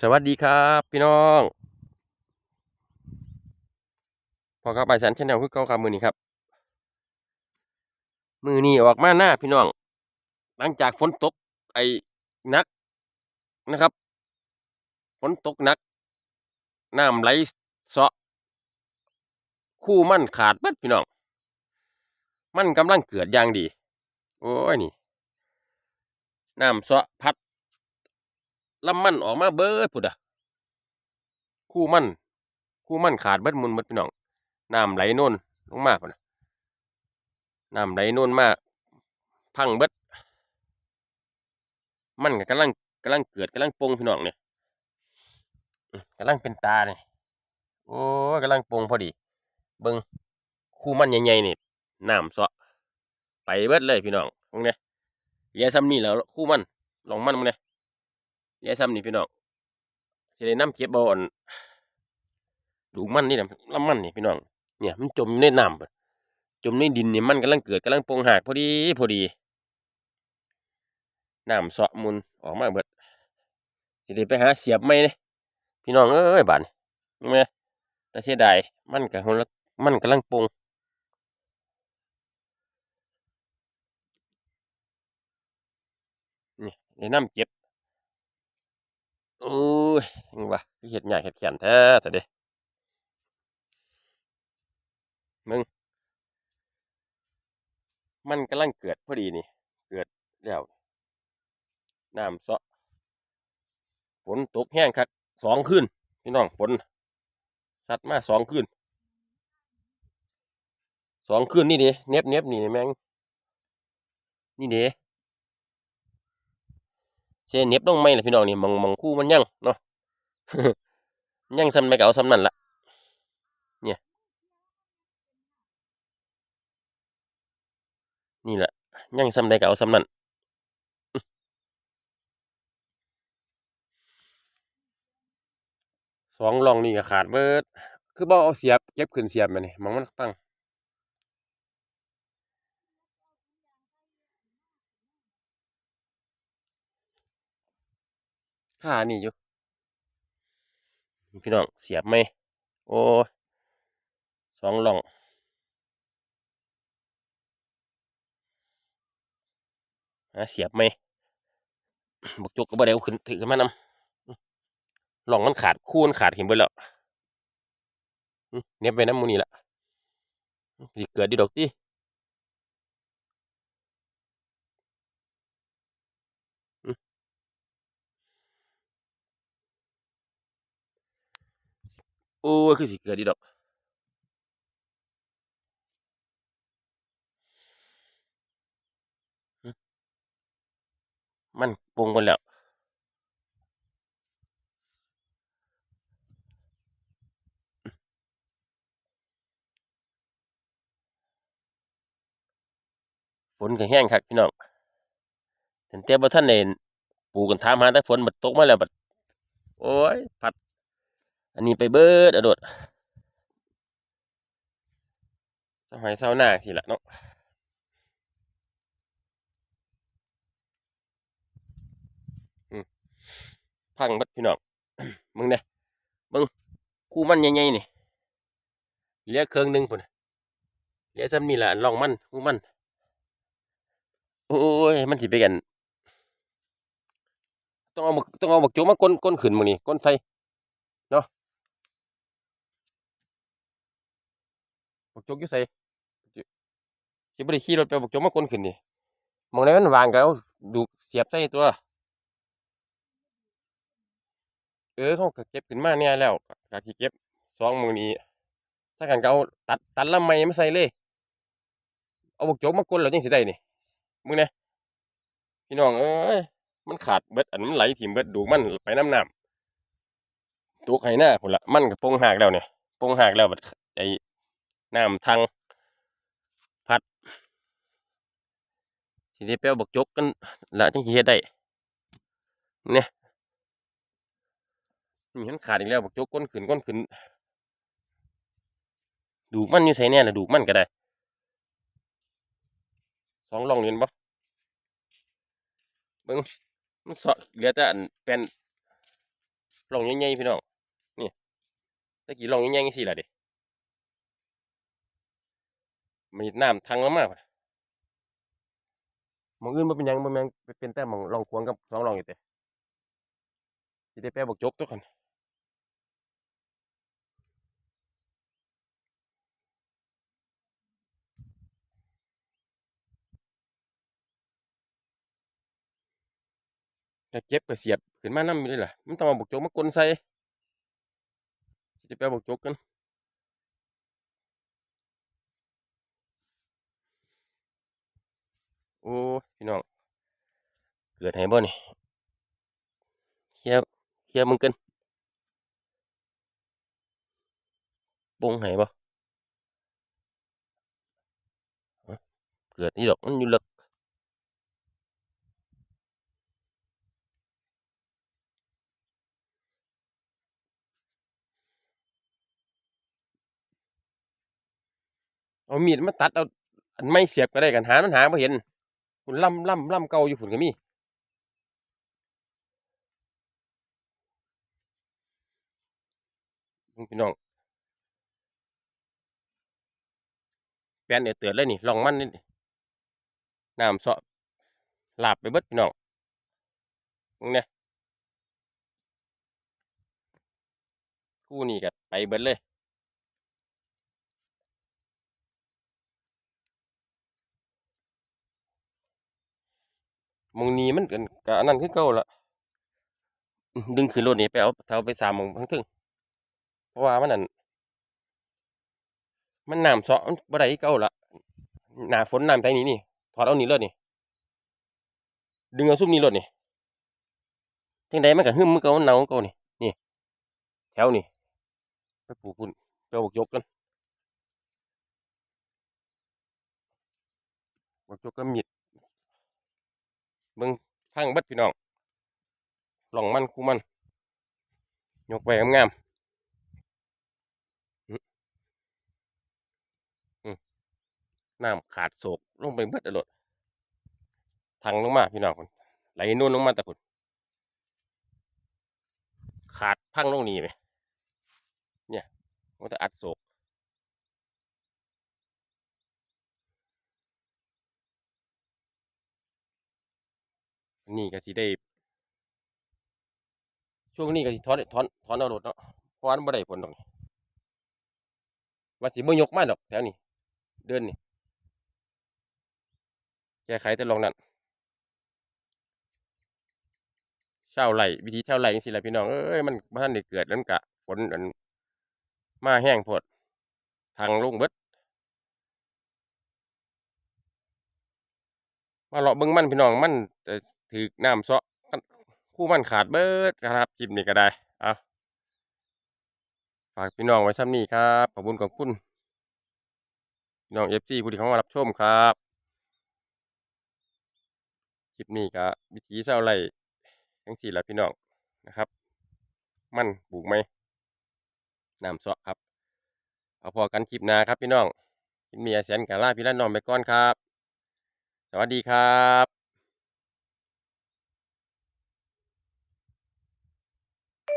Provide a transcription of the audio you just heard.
สวัสดีครับพี่น้องพอครับไปสันชแนลคือเก่าครับมือนี้ครับ มือนี้ออกมาหน้าพี่น้อง หลังจากฝนตกไอ้นักนะครับฝนตกนักน้ำไหลเสาะคู่มั่นขาดบิดพี่น้อง มันกำลังเกิดอย่างดี โอ้ยนี่น้ำเสาะพัด ลำมันออกมาเบิดพุดอะคู่มัน คู่มันขาดเบิดมุนเบิดพี่น้องน้ำไหลโน่นลงมากพุ่นน่ะน้ำไหลโน่นมาก พังเบิดมันก็กำลังกำลังเกิดกำลังปงพี่น้องเนี่ยอื้อกำลังเป็นตาเนี่ยโอ้ยกำลังปงพอดี เบิงคู่มันใหญ่ๆนี่น้ำเสาะไปเบิดเลยพี่น้องตรงเนี้ยเลียซ้ำนี่แล้วคู่มันลองมันมึงเนี่ย เหลียซ้ำนี่พี่น้องสิได้น้ำเก็บบ่อ่อนดูมันนี่นะลำมันนี่พี่น้อง เนี่ยมันจมในน้ำจมในดินนี่มันกำลังเกิดกำลังปงหากพอดีพอดีน้ำเสาะมุนออกมาเบิดสิได้ไปหาเสียบไม่เลยพี่น้องเอ้ยบานนี่แม่แต่เสียดายมันกับคนละมันกำลังปงนี่ได้น้ำเก็บ โอ้ยยังวะคือเห็ดใหญ่เห็ดแขนแท้จะเด้มึง มันกำลังเกิดพอดีนี่ เกิดแล้วน้ำเสาะฝนตกแห้งครับสองคืนพี่น้องฝนสัตว์มาสองคืนสองคืนนี่ด้เน็บเน็บนี่แมงนี่เด้ เช่เน็บต้องไม่ละพี่น้องนี่มองมองคู่มันยังเนาะยังซ้ำไม่เก่าซ้ำนั่นละเนี่ย นี่แหละยังซ้ำได้เก่าซ้ำนั่นสองรองนี่ก็ขาดเบิด คือบ่เอาเสียบเก็บขึ้นเสียบมานี่ยมองมันปัง ค่านี่อยู่พี่น้องเสียบไหมโอ้สองรองเสียบไหมบกจุกก็บ่ได้เอาขึ้นถือขึ้นมานำหล่องมันขาดคู่มันขาดเห็นเบิดแล้วเหน็บไว้น้ำมูนี่ละสิเกิดดีดอกติ โอ้ยคือสิเกิดดีดอกมันปรุงกันแล้วฝนก็แห้งคักพี่น้องแต่เตี้ยบ่ทันได้ปลูกกันถามหาแต่ฝนบัดตกมาแล้วบัดโอ้ย พัด อันนี้ไปเบิดอะโดดสมัยเช้าหน้าสิละเนาะพังบัดพี่น้องมึงเนี่ยมึงคู่มันใหญ่ๆนี่เหลือเครื่องหนึงพุ่นเหลือซ้ำนี่ล่ะลองมันคู่มัน โอ้ย มันสิไปกัน ต้องเอาบักต้องเอาบักโจมาก้นก้นขึ้นมึงนี่ก้นใส่เนาะ บกโจกอยู่ใส่สิบ่ได้ขี่รถไปบกโจกมาก้นขึ้นนี่มองไหนมันวางก็เอาดูเสียบใส่ตัว เออเขาเก็บขึ้นมาเนี่ยแล้วก็ก็สิเก็บสองมือนี้สักกันก็เอาตัดตัดลำไม้มาใส่เลยเอาบกโจกมาก้นแล้วจังสิได้นี่มึงเนี่ยพี่น้องเอ้ยมันขาดเบิดอันมันไหลถิ่มเบิดดูมันไปน้ำน้ำตัวไข่หน้าพุ่นละมันก็ปงหากแล้วเนี่ยปงหากแล้วบัดไอ้ น้ำทางพัดสิได้ไปเอาบักจกกันละจังสิเฮ็ดได้เนี่ยมีมันขาดอีกแล้วบักจกก้นขึ้นก้นขึ้นดูมันอยู่ไสแน่ละดูมันก็ได้สองลองเรียนบ่เบิ่งมันเสาะเหลือแต่อันเป็นลองใหญ่ๆพี่น้องนี่ตะกี้ลองใหญ่ๆจังซี่ล่ะเด้ มีน้ำทังลงมาพุ่นหมองอื่นบ่เป็นหยังบ่แม่นเป็นแต่หมองลองควงกับสองลองอยู่แต่สิได้แปลบอกจกตัวกันถ้าเก็บก็เสียบขึ้นมานำอยู่นี่ล่ะมันต้องเอาบอกจกมากลใส่สิได้แปลบอกจกกัน โอ้พี่น้อง เกิดให้บ่นี่เคียร์เคียร์มึงกินปุ้งให้บ่เกิดนี่ดอกมันอยู่เลึกเอามีดมาตัดเอาอันไม่เสียบก็ได้กันหามันหาบ่เห็น คุณล่ำล่ำล่ำเก่าอยู่ฝุ่นก็มีเบิ่งพี่น้องแปนเนี่ยเตือนเลยนี่ลองมันนี่น้ำเสาะลาบไปเบิดพี่น้องมึงเนี่ยคู่นี้ก็ไปเบิดเลย มองนี้มันกันกอันนั้นคือเก่าละดึงขึ้นรถนี่ไปเอาเอาไปสามมองทั้งทึ่งเพราะว่ามันนั่นมันน้ำเสาะมันบ่ได้เก่าละหนาฝนน้ำไทนี่นี่ถอดเอานี่รถนี่ดึงเอาซุ่มนี่รถนี่จังใดมันก็หึมมือเก่ามันเน่าเก่านี่นี่แถวนี่ไปปลูกพุ่นไปบกยกกันบกยกก็มีด เบิ่งพังบิดพี่น้องหล่องมันคู่มัน ยกไว้งามๆอื้ออืมน้ำขาดโศกลงไปเบิดอะโลดทางลงมาพี่น้องพุ่นไหลนุ่นลงมาแต่พุ่นขาดพังลงนี่ไหมเนี่ยมันจะอัดโศก นี่ก็สิได้ ช่วงนี้ก็สิถอนถอนถอนเอารถเนาะเพราะว่ามันบ่ได้ผลดอกนี่ว่าสิบ่ยกมาดอกแถวนี้เดินนี่แก้ไขแต่ลองนั่นเช่าไร่วิธีเช่าไร่จังซี่แหละพี่น้องเอ้ยมันบ่ทันได้เกิดแล้วมันกะฝนอันมาแห้งพดทางลงเบิดมาเลาะเบิ่งมันพี่น้องมันจะ ถูกน้ำเซาะคู่มันขาดเบิดครับคลิปนี้ก็ได้เอาฝากพี่น้องไว้ซ้ำนี้ครับ ขอบคุณขอบคุณพี่น้อง FC ผู้ที่เข้ามารับชมครับคลิปนี้ก็วิธีชาไร่จังซี่แหละพี่น้องนะครับ มันปลูกไหมน้ำเสาะครับ เอาพอกันคลิปนาครับพี่น้องกินเมียแสนกะลาพี่ละน้องไปก่อนครับ สวัสดีครับ